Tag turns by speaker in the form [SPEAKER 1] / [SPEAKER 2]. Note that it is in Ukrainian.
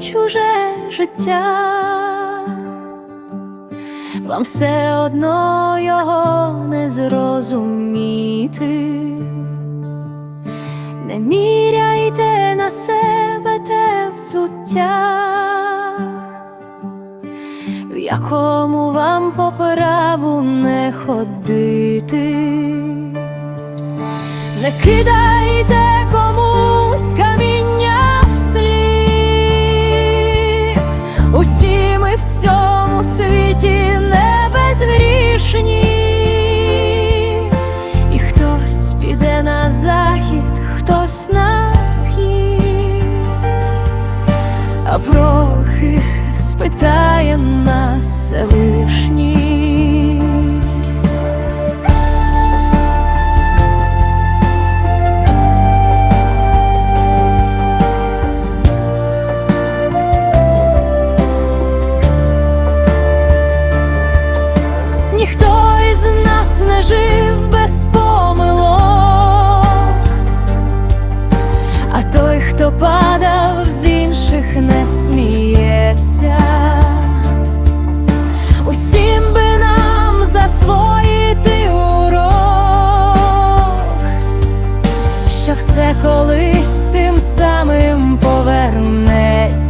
[SPEAKER 1] чуже життя, вам все одно його не зрозуміти, не міряйте на себе те взуття, в якому вам по праву не ходити. Не кидайте комусь а прохи спитає нас Всевишній. Ніхто із нас не жив без помилок, а той, хто падав інших не сміється, усім би нам засвоїти урок, що все колись тим самим повернеться.